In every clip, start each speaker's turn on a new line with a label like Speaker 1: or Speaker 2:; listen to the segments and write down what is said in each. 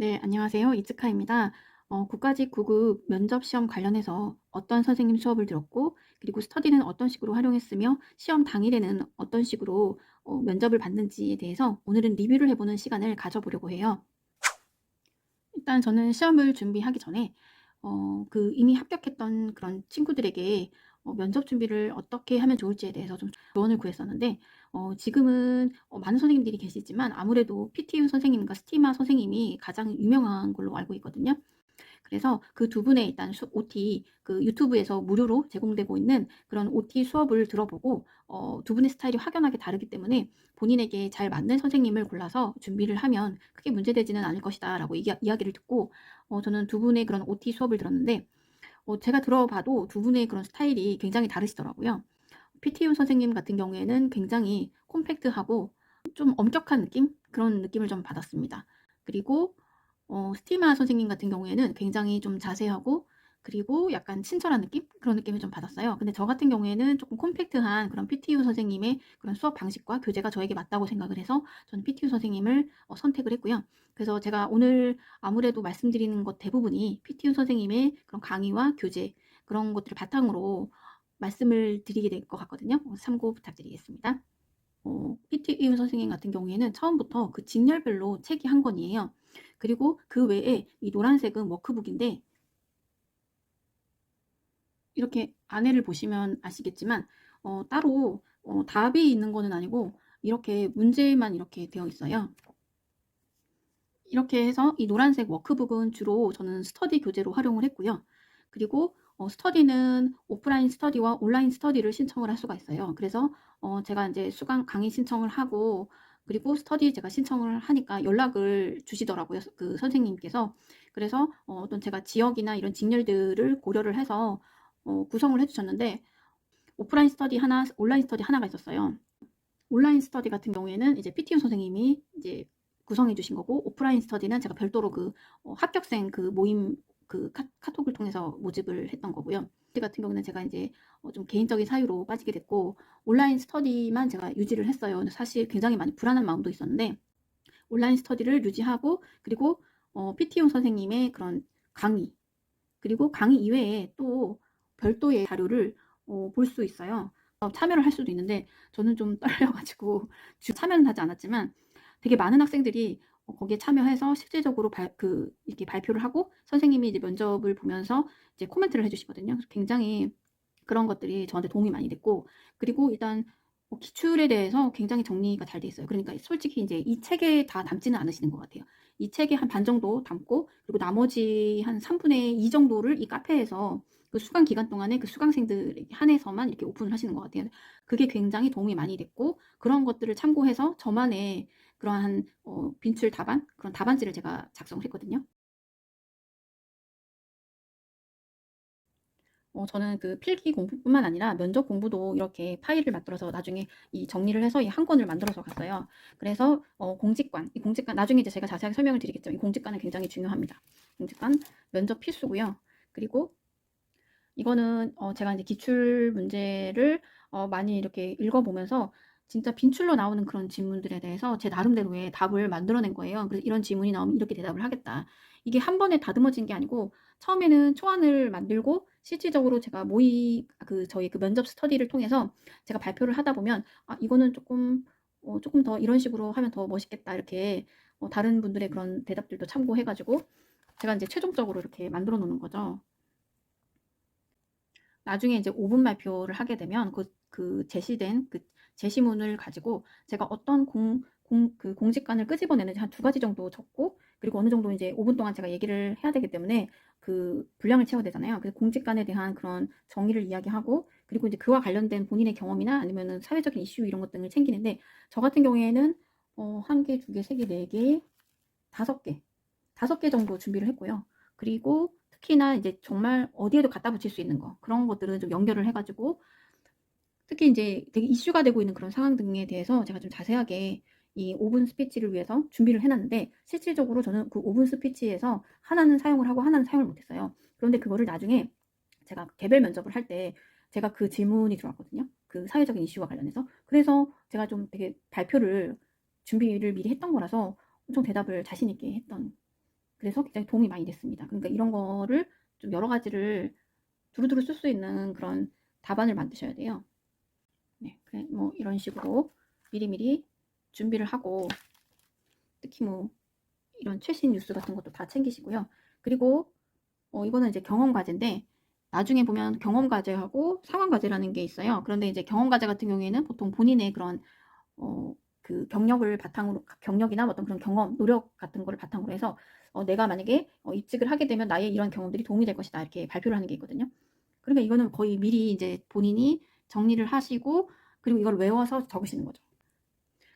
Speaker 1: 네, 안녕하세요. 이츠카입니다. 어, 국가직 9급 면접 시험 관련해서 어떤 선생님 수업을 들었고, 그리고 스터디는 어떤 식으로 활용했으며, 시험 당일에는 어떤 식으로 어, 면접을 받는지에 대해서 오늘은 리뷰를 해보는 시간을 가져보려고 해요. 일단 저는 시험을 준비하기 전에 어, 그 이미 합격했던 그런 친구들에게 어, 면접 준비를 어떻게 하면 좋을지에 대해서 좀 조언을 구했었는데 어, 지금은 어, 많은 선생님들이 계시지만 아무래도 PTU 선생님과 스티마 선생님이 가장 유명한 걸로 알고 있거든요. 그래서 그 두 분의 일단 수, OT 그 유튜브에서 무료로 제공되고 있는 그런 OT 수업을 들어보고 어, 두 분의 스타일이 확연하게 다르기 때문에 본인에게 잘 맞는 선생님을 골라서 준비를 하면 크게 문제되지는 않을 것이다라고 이야, 이야기를 듣고 어, 저는 두 분의 그런 OT 수업을 들었는데 어, 제가 들어봐도 두 분의 그런 스타일이 굉장히 다르시더라고요. PTU 선생님 같은 경우에는 굉장히 콤팩트하고 좀 엄격한 느낌? 그런 느낌을 좀 받았습니다. 그리고 어, 스티마 선생님 같은 경우에는 굉장히 좀 자세하고 그리고 약간 친절한 느낌? 그런 느낌을 좀 받았어요. 근데 저 같은 경우에는 조금 콤팩트한 그런 PTU 선생님의 그런 수업 방식과 교재가 저에게 맞다고 생각을 해서 저는 PTU 선생님을 어, 선택을 했고요. 그래서 제가 오늘 아무래도 말씀드리는 것 대부분이 PTU 선생님의 그런 강의와 교재 그런 것들을 바탕으로 말씀을 드리게 될 것 같거든요. 참고 부탁드리겠습니다. 어, PTU 선생님 같은 경우에는 처음부터 그 직렬별로 책이 한 권이에요. 그리고 그 외에 이 노란색은 워크북인데 이렇게 안에를 보시면 아시겠지만 어, 따로 어, 답이 있는 거는 아니고 이렇게 문제만 이렇게 되어 있어요. 이렇게 해서 이 노란색 워크북은 주로 저는 스터디 교재로 활용을 했고요. 그리고 어, 스터디는 오프라인 스터디와 온라인 스터디를 신청을 할 수가 있어요. 그래서 어, 제가 이제 수강 강의 신청을 하고 그리고 스터디 제가 신청을 하니까 연락을 주시더라고요. 그 선생님께서. 그래서 어, 어떤 제가 지역이나 이런 직렬들을 고려를 해서 어, 구성을 해주셨는데 오프라인 스터디 하나, 온라인 스터디 하나가 있었어요. 온라인 스터디 같은 경우에는 이제 PTU 선생님이 이제 구성해 주신 거고 오프라인 스터디는 제가 별도로 그 어, 합격생 그 모임 그 카, 톡을 통해서 모집을 했던 거고요. 그 같은 경우는 제가 이제 어, 좀 개인적인 사유로 빠지게 됐고 온라인 스터디만 제가 유지를 했어요. 사실 굉장히 많이 불안한 마음도 있었는데 온라인 스터디를 유지하고 그리고 어, PT용 선생님의 그런 강의 그리고 강의 이외에 또 별도의 자료를 어, 볼 수 있어요. 어, 참여를 할 수도 있는데 저는 좀 떨려가지고 참여는 하지 않았지만 되게 많은 학생들이 어, 거기에 참여해서 실질적으로 발, 그 이렇게 발표를 하고 선생님이 이제 면접을 보면서 이제 코멘트를 해주시거든요. 굉장히 그런 것들이 저한테 도움이 많이 됐고 그리고 일단 뭐 기출에 대해서 굉장히 정리가 잘 돼 있어요. 그러니까 솔직히 이제 이 책에 다 담지는 않으시는 것 같아요. 이 책에 한 반 정도 담고 그리고 나머지 한 3분의 2 정도를 이 카페에서 그 수강 기간 동안에 그 수강생들 한해서만 이렇게 오픈을 하시는 것 같아요. 그게 굉장히 도움이 많이 됐고 그런 것들을 참고해서 저만의 그러한 어, 빈출 답안 그런 답안지를 제가 작성을 했거든요. 어, 저는 그 필기 공부뿐만 아니라 면접 공부도 이렇게 파일을 만들어서 나중에 이 정리를 해서 이 한 권을 만들어서 갔어요. 그래서 어, 공직관, 이 공직관 나중에 이제 제가 자세하게 설명을 드리겠죠. 이 공직관은 굉장히 중요합니다. 공직관 면접 필수고요. 그리고 이거는 어, 제가 이제 기출 문제를 어, 많이 이렇게 읽어보면서 진짜 빈출로 나오는 그런 질문들에 대해서 제 나름대로의 답을 만들어낸 거예요. 그래서 이런 질문이 나오면 이렇게 대답을 하겠다. 이게 한 번에 다듬어진 게 아니고 처음에는 초안을 만들고 실질적으로 제가 모의 그 저희 그 면접 스터디를 통해서 제가 발표를 하다 보면 아 이거는 조금 어, 조금 더 이런 식으로 하면 더 멋있겠다 이렇게 어, 다른 분들의 그런 대답들도 참고해가지고 제가 이제 최종적으로 이렇게 만들어 놓는 거죠. 나중에 이제 5분 발표를 하게 되면 그, 그 제시된 그 제시문을 가지고 제가 어떤 공, 공, 그 공직관을 끄집어내는지 한 두 가지 정도 적고 그리고 어느 정도 이제 5분 동안 제가 얘기를 해야 되기 때문에 그 분량을 채워야 되잖아요. 그래서 공직관에 대한 그런 정의를 이야기하고 그리고 이제 그와 관련된 본인의 경험이나 아니면은 사회적인 이슈 이런 것 등을 챙기는데 저 같은 경우에는 어, 한 개, 두 개, 세 개, 네 개, 다섯 개, 다섯 개 정도 준비를 했고요. 그리고 특히나 이제 정말 어디에도 갖다 붙일 수 있는 거 그런 것들은 좀 연결을 해가지고 특히 이제 되게 이슈가 되고 있는 그런 상황 등에 대해서 제가 좀 자세하게 이 5분 스피치를 위해서 준비를 해놨는데 실질적으로 저는 그 5분 스피치에서 하나는 사용을 하고 하나는 사용을 못했어요. 그런데 그거를 나중에 제가 개별 면접을 할 때 제가 그 질문이 들어왔거든요. 그 사회적인 이슈와 관련해서. 그래서 제가 좀 되게 발표를 준비를 미리 했던 거라서 엄청 대답을 자신 있게 했던 그래서 굉장히 도움이 많이 됐습니다. 그러니까 이런 거를 좀 여러 가지를 두루두루 쓸 수 있는 그런 답안을 만드셔야 돼요. 네, 뭐 이런 식으로 미리미리 준비를 하고 특히 뭐 이런 최신 뉴스 같은 것도 다 챙기시고요. 그리고 어, 이거는 이제 경험 과제인데 나중에 보면 경험 과제하고 상황 과제라는 게 있어요. 그런데 이제 경험 과제 같은 경우에는 보통 본인의 그런 어, 그 경력을 바탕으로 경력이나 어떤 그런 경험, 노력 같은 거를 바탕으로 해서 어, 내가 만약에 어, 입직을 하게 되면 나의 이런 경험들이 도움이 될 것이다 이렇게 발표를 하는 게 있거든요. 그러니까 이거는 거의 미리 이제 본인이 정리를 하시고 그리고 이걸 외워서 적으시는 거죠.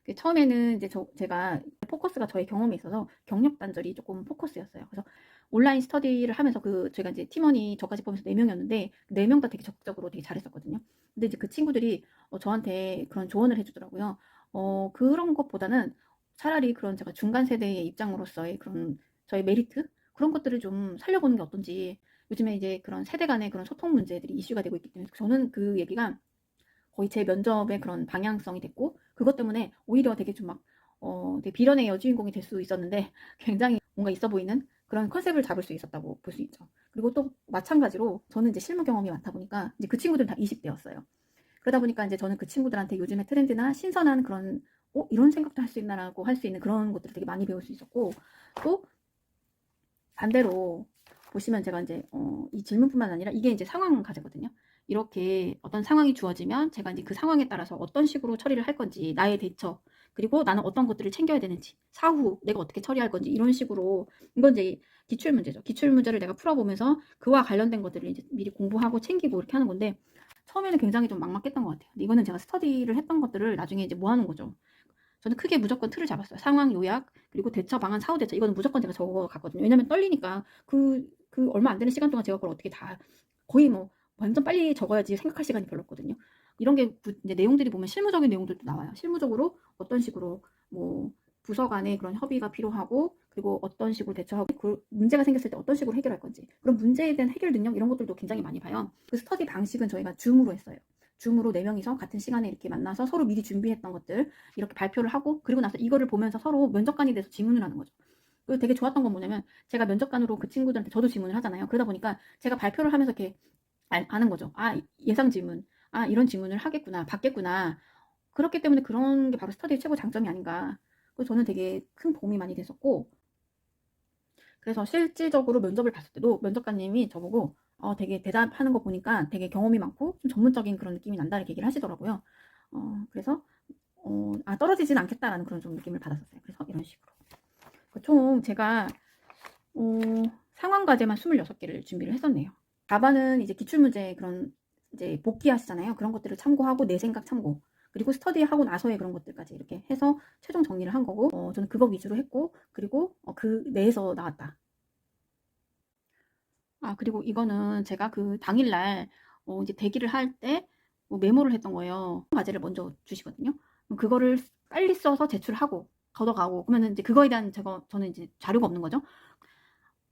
Speaker 1: 그 처음에는 이제 저, 제가 포커스가 저의 경험에 있어서 경력 단절이 조금 포커스였어요. 그래서 온라인 스터디를 하면서 그 저희가 이제 팀원이 저까지 포함해서 4명이었는데 4명 다 되게 적극적으로 되게 잘했었거든요. 근데 이제 그 친구들이 어, 저한테 그런 조언을 해주더라고요. 어, 그런 것보다는 차라리 그런 제가 중간 세대의 입장으로서의 그런 저의 메리트 그런 것들을 좀 살려보는 게 어떤지 요즘에 이제 그런 세대 간의 그런 소통 문제들이 이슈가 되고 있기 때문에 저는 그 얘기가 거의 제 면접의 그런 방향성이 됐고 그것 때문에 오히려 되게 좀 막 어, 되게 비련의 여주인공이 될 수 있었는데 굉장히 뭔가 있어 보이는 그런 컨셉을 잡을 수 있었다고 볼 수 있죠. 그리고 또 마찬가지로 저는 이제 실무 경험이 많다 보니까 이제 그 친구들은 다 20대였어요. 그러다 보니까 이제 저는 그 친구들한테 요즘의 트렌드나 신선한 그런 어 이런 생각도 할 수 있나라고 할 수 있는 그런 것들을 되게 많이 배울 수 있었고 또 반대로 보시면 제가 이제 어, 이 질문뿐만 아니라 이게 이제 상황 과제거든요. 이렇게 어떤 상황이 주어지면 제가 이제 그 상황에 따라서 어떤 식으로 처리를 할 건지 나의 대처 그리고 나는 어떤 것들을 챙겨야 되는지 사후 내가 어떻게 처리할 건지 이런 식으로 이건 이제 기출 문제죠. 기출 문제를 내가 풀어보면서 그와 관련된 것들을 이제 미리 공부하고 챙기고 이렇게 하는 건데 처음에는 굉장히 좀 막막했던 것 같아요. 이거는 제가 스터디를 했던 것들을 나중에 이제 모아놓은 거죠. 저는 크게 무조건 틀을 잡았어요. 상황 요약 그리고 대처 방안 사후 대처 이거는 무조건 제가 적어 갔거든요. 왜냐면 떨리니까 그, 그 얼마 안 되는 시간 동안 제가 그걸 어떻게 다 거의 뭐 완전 빨리 적어야지 생각할 시간이 별로 없거든요. 이런 게 부, 이제 내용들이 보면 실무적인 내용들도 나와요. 실무적으로 어떤 식으로 뭐 부서 간의 그런 협의가 필요하고 그리고 어떤 식으로 대처하고 그 문제가 생겼을 때 어떤 식으로 해결할 건지 그런 문제에 대한 해결 능력 이런 것들도 굉장히 많이 봐요. 그 스터디 방식은 저희가 줌으로 했어요. 줌으로 네 명이서 같은 시간에 이렇게 만나서 서로 미리 준비했던 것들 이렇게 발표를 하고 그리고 나서 이거를 보면서 서로 면접관이 돼서 질문을 하는 거죠. 그리고 되게 좋았던 건 뭐냐면 제가 면접관으로 그 친구들한테 저도 질문을 하잖아요. 그러다 보니까 제가 발표를 하면서 이렇게 아, 아는 거죠. 아 예상 질문, 아 이런 질문을 하겠구나, 받겠구나. 그렇기 때문에 그런 게 바로 스터디의 최고 장점이 아닌가. 그래서 저는 되게 큰 도움이 많이 됐었고 그래서 실질적으로 면접을 봤을 때도 면접관님이 저보고 어, 되게 대답하는 거 보니까 되게 경험이 많고 좀 전문적인 그런 느낌이 난다 이렇게 얘기를 하시더라고요. 어, 그래서 어, 아 떨어지진 않겠다라는 그런 좀 느낌을 받았었어요. 그래서 이런 식으로 그총 제가 어, 상황 과제만 26개를 준비를 했었네요. 답안은 이제 기출문제 그런 이제 복귀 하시잖아요. 그런 것들을 참고하고 내 생각 참고 그리고 스터디하고 나서의 그런 것들까지 이렇게 해서 최종 정리를 한 거고 어, 저는 그거 위주로 했고 그리고 어, 그 내에서 나왔다. 아 그리고 이거는 제가 그 당일날 어, 이제 대기를 할때 뭐 메모를 했던 거예요. 과제를 먼저 주시거든요. 그거를 빨리 써서 제출하고 걷어가고 그러면 이제 그거에 대한 제가 저는 이제 자료가 없는 거죠.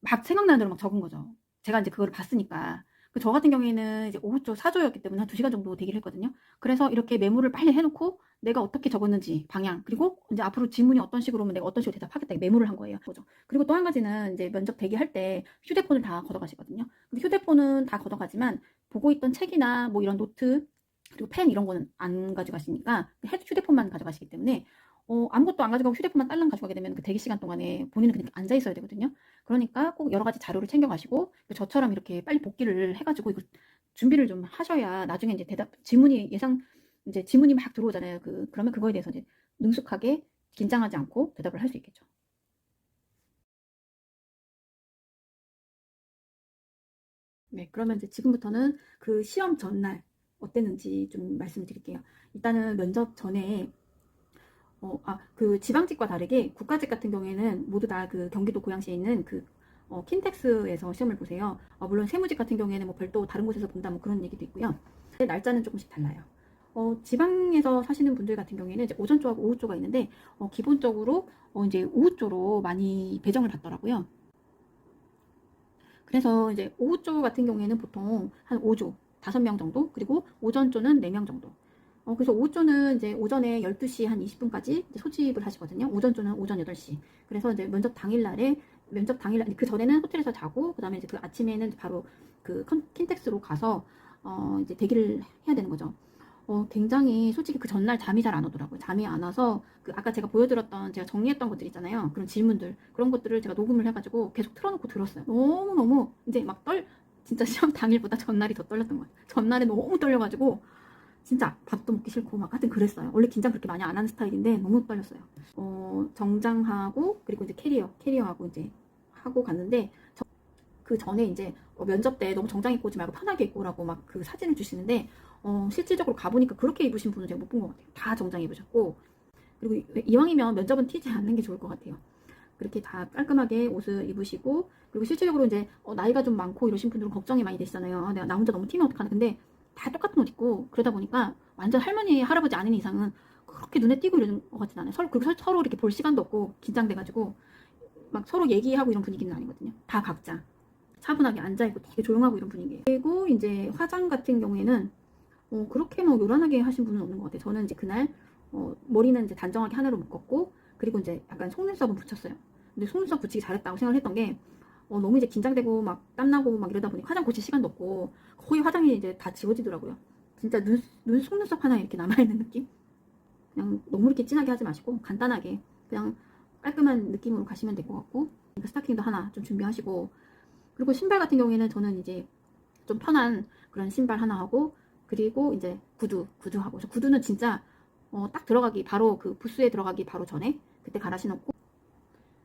Speaker 1: 막 생각나는 대로 막 적은 거죠. 제가 이제 그거를 봤으니까. 그저 같은 경우에는 이제 오후 쪽 사조였기 때문에 한 2시간 정도 대기를 했거든요. 그래서 이렇게 메모를 빨리 해놓고 내가 어떻게 적었는지 방향 그리고 이제 앞으로 질문이 어떤 식으로 오면 내가 어떤 식으로 대답하겠다 메모를 한 거예요. 그죠? 그리고 또 한 가지는 이제 면접 대기할 때 휴대폰을 다 걷어가시거든요. 근데 휴대폰은 다 걷어가지만 보고 있던 책이나 뭐 이런 노트 그리고 펜 이런 거는 안 가져가시니까 휴대폰만 가져가시기 때문에 어, 아무것도 안 가져가고 휴대폰만 딸랑 가져가게 되면 그 대기 시간 동안에 본인은 그냥 앉아 있어야 되거든요. 그러니까 꼭 여러 가지 자료를 챙겨 가시고 저처럼 이렇게 빨리 복귀를 해 가지고 이거 준비를 좀 하셔야 나중에 이제 대답 질문이 예상 이제 질문이 막 들어오잖아요. 그 그러면 그거에 대해서 이제 능숙하게 긴장하지 않고 대답을 할 수 있겠죠. 네, 그러면 이제 지금부터는 그 시험 전날 어땠는지 좀 말씀을 드릴게요. 일단은 면접 전에 어, 아, 그 지방직과 다르게 국가직 같은 경우에는 모두 다 그 경기도 고양시에 있는 그 어, 킨텍스에서 시험을 보세요. 어, 물론 세무직 같은 경우에는 뭐 별도 다른 곳에서 본다 뭐 그런 얘기도 있고요. 날짜는 조금씩 달라요. 어, 지방에서 사시는 분들 같은 경우에는 이제 오전 조하고 오후 조가 있는데 어, 기본적으로 어, 이제 오후 조로 많이 배정을 받더라고요. 그래서 이제 오후 조 같은 경우에는 보통 한 5조, 5명 정도, 그리고 오전 조는 4명 정도. 어, 그래서 오조는 이제 오전에 12시 한 20분까지 소집을 하시거든요. 오전조는 오전 8시. 그래서 이제 면접 당일날에 면접 당일 아니, 그 전에는 호텔에서 자고 그 다음에 이제 그 아침에는 바로 그 컨- 킨텍스로 가서 어 이제 대기를 해야 되는 거죠. 어 굉장히 솔직히 그 전날 잠이 잘 안 오더라고요. 잠이 안 와서 그 아까 제가 보여드렸던 제가 정리했던 것들 있잖아요. 그런 질문들 그런 것들을 제가 녹음을 해가지고 계속 틀어놓고 들었어요. 너무 너무 이제 막 떨 진짜 시험 당일보다 전날이 더 떨렸던 것 같아요. 전날에 너무 떨려가지고 진짜 밥도 먹기 싫고 막 하여튼 그랬어요. 원래 긴장 그렇게 많이 안 하는 스타일인데 너무 떨렸어요. 어, 정장하고 그리고 이제 캐리어, 캐리어하고 이제 하고 갔는데 저- 그 전에 이제 어, 면접 때 너무 정장 입고 오지 말고 편하게 입고 오라고 막 그 사진을 주시는데 어, 실질적으로 가보니까 그렇게 입으신 분은 제가 못 본 것 같아요. 다 정장 입으셨고 그리고 이- 이왕이면 면접은 튀지 않는 게 좋을 것 같아요. 그렇게 다 깔끔하게 옷을 입으시고 그리고 실질적으로 이제 어, 나이가 좀 많고 이러신 분들은 걱정이 많이 되시잖아요. 아, 내가 나 혼자 너무 튀면 어떡하나. 근데 다 똑같은 옷 입고 그러다 보니까 완전 할머니 할아버지 아닌 이상은 그렇게 눈에 띄고 이러는 것 같진 않아요. 서로 서- 서로 이렇게 볼 시간도 없고 긴장돼가지고 막 서로 얘기하고 이런 분위기는 아니거든요. 다 각자 차분하게 앉아 있고 되게 조용하고 이런 분위기예요. 그리고 이제 화장 같은 경우에는 어, 그렇게 뭐 요란하게 하신 분은 없는 것 같아요. 저는 이제 그날 어, 머리는 이제 단정하게 하나로 묶었고 그리고 이제 약간 속눈썹은 붙였어요. 근데 속눈썹 붙이기 잘했다고 생각을 했던 게 어, 너무 이제 긴장되고 막 땀나고 막 이러다 보니 화장 고칠 시간도 없고 거의 화장이 이제 다 지워지더라고요. 진짜 눈, 눈 속눈썹 하나 이렇게 남아있는 느낌? 그냥 너무 이렇게 진하게 하지 마시고 간단하게 그냥 깔끔한 느낌으로 가시면 될 것 같고 그러니까 스타킹도 하나 좀 준비하시고 그리고 신발 같은 경우에는 저는 이제 좀 편한 그런 신발 하나 하고 그리고 이제 구두 구두 하고 저 구두는 진짜 어, 딱 들어가기 바로 그 부스에 들어가기 바로 전에 그때 갈아 신었고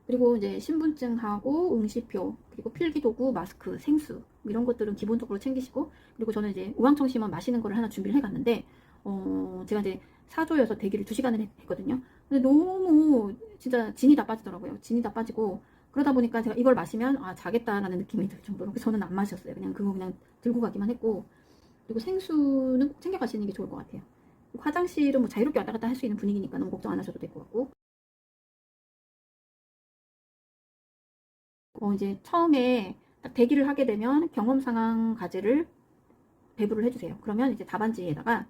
Speaker 1: 그리고 이제 신분증하고 응시표 그리고 필기도구 마스크 생수 이런 것들은 기본적으로 챙기시고 그리고 저는 이제 우황청심원 마시는 거를 하나 준비를 해갔는데 어 제가 이제 사조여서 대기를 2시간을 했, 했거든요. 근데 너무 진짜 진이 다 빠지더라고요. 진이 다 빠지고 그러다 보니까 제가 이걸 마시면 아 자겠다라는 느낌이 들 정도로 저는 안 마셨어요. 그냥 그거 그냥 들고 가기만 했고 그리고 생수는 꼭 챙겨 가시는 게 좋을 것 같아요. 화장실은 뭐 자유롭게 왔다 갔다 할 수 있는 분위기니까 너무 걱정 안 하셔도 될 것 같고 어, 이제 처음에 딱 대기를 하게 되면 경험 상황 과제를 배부를 해주세요. 그러면 이제 답안지에다가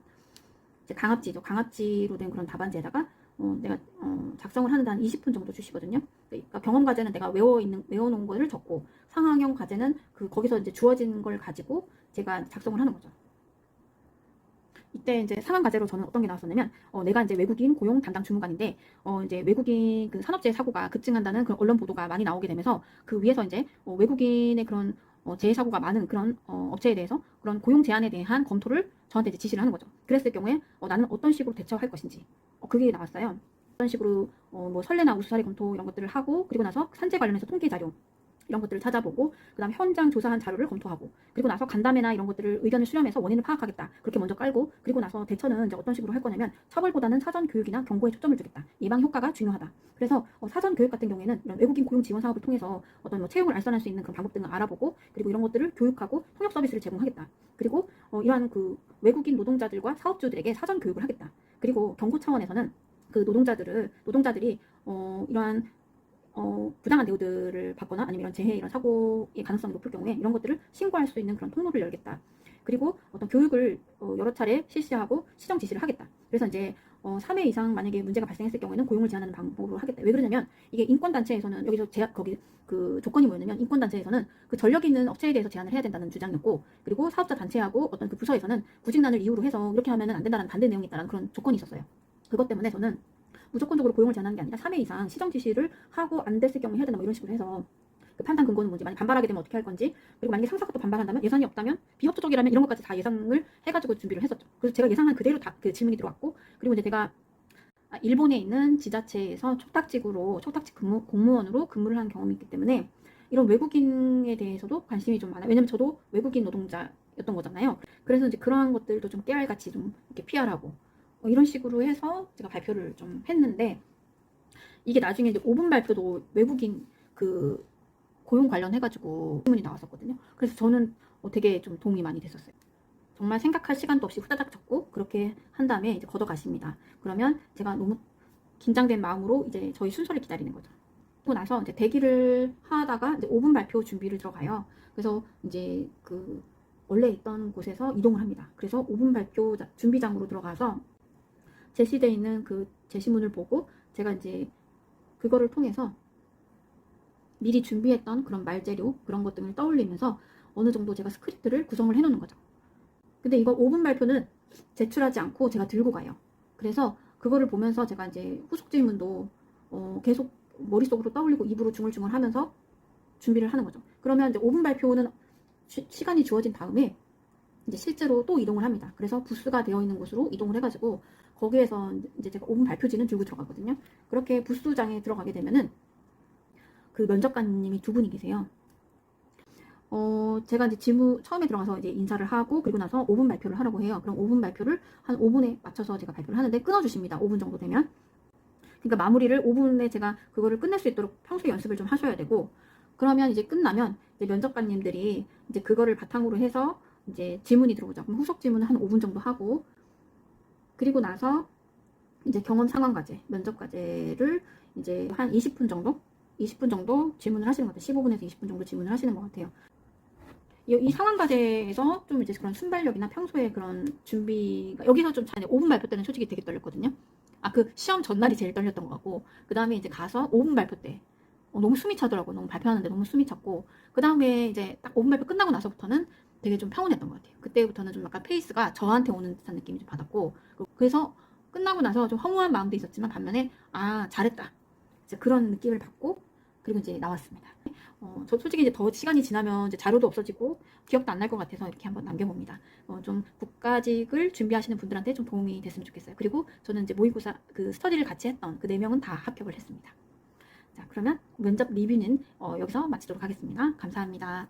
Speaker 1: 이제 강압지죠. 강압지로 된 그런 답안지에다가 어, 내가 어, 작성을 하는데 한 20분 정도 주시거든요. 그러니까 경험 과제는 내가 외워 있는 외워놓은 거를 적고 상황형 과제는 그 거기서 이제 주어진 걸 가지고 제가 작성을 하는 거죠. 이때 이제 상황 과제로 저는 어떤 게 나왔었냐면 어, 내가 이제 외국인 고용 담당 주무관인데 어, 이제 외국인 그 산업재해 사고가 급증한다는 그런 언론 보도가 많이 나오게 되면서 그 위에서 이제 어, 외국인의 그런 어, 재해 사고가 많은 그런 어, 업체에 대해서 그런 고용 제한에 대한 검토를 저한테 이제 지시를 하는 거죠. 그랬을 경우에 어, 나는 어떤 식으로 대처할 것인지 어, 그게 나왔어요. 어떤 식으로 어, 뭐 선례나 우수사례 검토 이런 것들을 하고 그리고 나서 산재 관련해서 통계 자료 이런 것들을 찾아보고 그다음 현장 조사한 자료를 검토하고 그리고 나서 간담회나 이런 것들을 의견을 수렴해서 원인을 파악하겠다. 그렇게 먼저 깔고 그리고 나서 대처는 이제 어떤 식으로 할 거냐면 처벌보다는 사전 교육이나 경고에 초점을 주겠다. 예방 효과가 중요하다. 그래서 어, 사전 교육 같은 경우에는 이런 외국인 고용 지원 사업을 통해서 어떤 뭐 채용을 알선할 수 있는 그런 방법 등을 알아보고 그리고 이런 것들을 교육하고 통역 서비스를 제공하겠다. 그리고 어, 이러한 그 외국인 노동자들과 사업주들에게 사전 교육을 하겠다. 그리고 경고 차원에서는 그 노동자들을 노동자들이 어, 이러한 어, 부당한 대우들을 받거나 아니면 이런 재해 이런 사고의 가능성이 높을 경우에 이런 것들을 신고할 수 있는 그런 통로를 열겠다. 그리고 어떤 교육을 어, 여러 차례 실시하고 시정 지시를 하겠다. 그래서 이제 어, 3회 이상 만약에 문제가 발생했을 경우에는 고용을 제한하는 방법으로 하겠다. 왜 그러냐면 이게 인권단체에서는 여기서 제약 거기 그 조건이 뭐였냐면 인권단체에서는 그 전력 있는 업체에 대해서 제한을 해야 된다는 주장이었고 그리고 사업자 단체하고 어떤 그 부서에서는 구직난을 이유로 해서 이렇게 하면은 안 된다는 반대 내용이 있다는 그런 조건이 있었어요. 그것 때문에 저는 무조건적으로 고용을 제한하는 게 아니라 3회 이상 시정 지시를 하고 안 됐을 경우에 해야 된다 뭐 이런 식으로 해서 그 판단 근거는 뭔지 만약 반발하게 되면 어떻게 할 건지 그리고 만약에 상사가 또 반발한다면 예산이 없다면 비협조적이라면 이런 것까지 다 예상을 해가지고 준비를 했었죠. 그래서 제가 예상한 그대로 다 그 질문이 들어왔고 그리고 이제 제가 아, 일본에 있는 지자체에서 초탁직으로 초탁직 근무, 공무원으로 근무를 한 경험이 있기 때문에 이런 외국인에 대해서도 관심이 좀 많아요. 왜냐면 저도 외국인 노동자였던 거잖아요. 그래서 이제 그러한 것들도 좀 깨알같이 좀 이렇게 피하라고 뭐 이런 식으로 해서 제가 발표를 좀 했는데 이게 나중에 이제 5분 발표도 외국인 그 고용 관련해가지고 질문이 나왔었거든요. 그래서 저는 어, 되게 좀 도움이 많이 됐었어요. 정말 생각할 시간도 없이 후다닥 적고 그렇게 한 다음에 이제 걷어가십니다. 그러면 제가 너무 긴장된 마음으로 이제 저희 순서를 기다리는 거죠. 그리고 나서 이제 대기를 하다가 이제 5분 발표 준비를 들어가요. 그래서 이제 그 원래 있던 곳에서 이동을 합니다. 그래서 5분 발표 자- 준비장으로 들어가서 제시되어 있는 그 제시문을 보고 제가 이제 그거를 통해서 미리 준비했던 그런 말재료 그런 것 등을 떠올리면서 어느 정도 제가 스크립트를 구성을 해놓는 거죠. 근데 이거 5분 발표는 제출하지 않고 제가 들고 가요. 그래서 그거를 보면서 제가 이제 후속 질문도 어, 계속 머릿속으로 떠올리고 입으로 중얼중얼 하면서 준비를 하는 거죠. 그러면 이제 5분 발표는 시, 시간이 주어진 다음에 이제 실제로 또 이동을 합니다. 그래서 부스가 되어 있는 곳으로 이동을 해가지고 거기에서 이제 제가 5분 발표지는 들고 들어가거든요. 그렇게 부스장에 들어가게 되면은 그 면접관님이 두 분이 계세요. 어, 제가 이제 지무 처음에 들어가서 이제 인사를 하고 그리고 나서 5분 발표를 하라고 해요. 그럼 5분 발표를 한 5분에 맞춰서 제가 발표를 하는데 끊어 주십니다. 5분 정도 되면. 그러니까 마무리를 5분에 제가 그거를 끝낼 수 있도록 평소에 연습을 좀 하셔야 되고 그러면 이제 끝나면 이제 면접관님들이 이제 그거를 바탕으로 해서 이제 질문이 들어오죠. 그럼 후속 질문을 한 5분 정도 하고 그리고 나서 이제 경험 상황 과제, 면접 과제를 이제 한 20분 정도, 20분 정도 질문을 하시는 것 같아요. 15분에서 20분 정도 질문을 하시는 것 같아요. 이, 이 상황 과제에서 좀 이제 그런 순발력이나 평소에 그런 준비가 여기서 좀 차이. 5분 발표 때는 솔직히 되게 떨렸거든요. 아 그 시험 전날이 제일 떨렸던 것 같고 그 다음에 이제 가서 5분 발표 때 어, 너무 숨이 차더라고. 너무 발표하는데 너무 숨이 찼고 그 다음에 이제 딱 5분 발표 끝나고 나서부터는 되게 좀 평온했던 것 같아요. 그때부터는 좀 약간 페이스가 저한테 오는 듯한 느낌이 좀 받았고 그래서 끝나고 나서 좀 허무한 마음도 있었지만 반면에 아 잘했다 이제 그런 느낌을 받고 그리고 이제 나왔습니다. 어, 저 솔직히 이제 더 시간이 지나면 이제 자료도 없어지고 기억도 안 날 것 같아서 이렇게 한번 남겨봅니다. 어, 좀 국가직을 준비하시는 분들한테 좀 도움이 됐으면 좋겠어요. 그리고 저는 이제 모의고사 그 스터디를 같이 했던 그 네 명은 다 합격을 했습니다. 자 그러면 면접 리뷰는 어, 여기서 마치도록 하겠습니다. 감사합니다.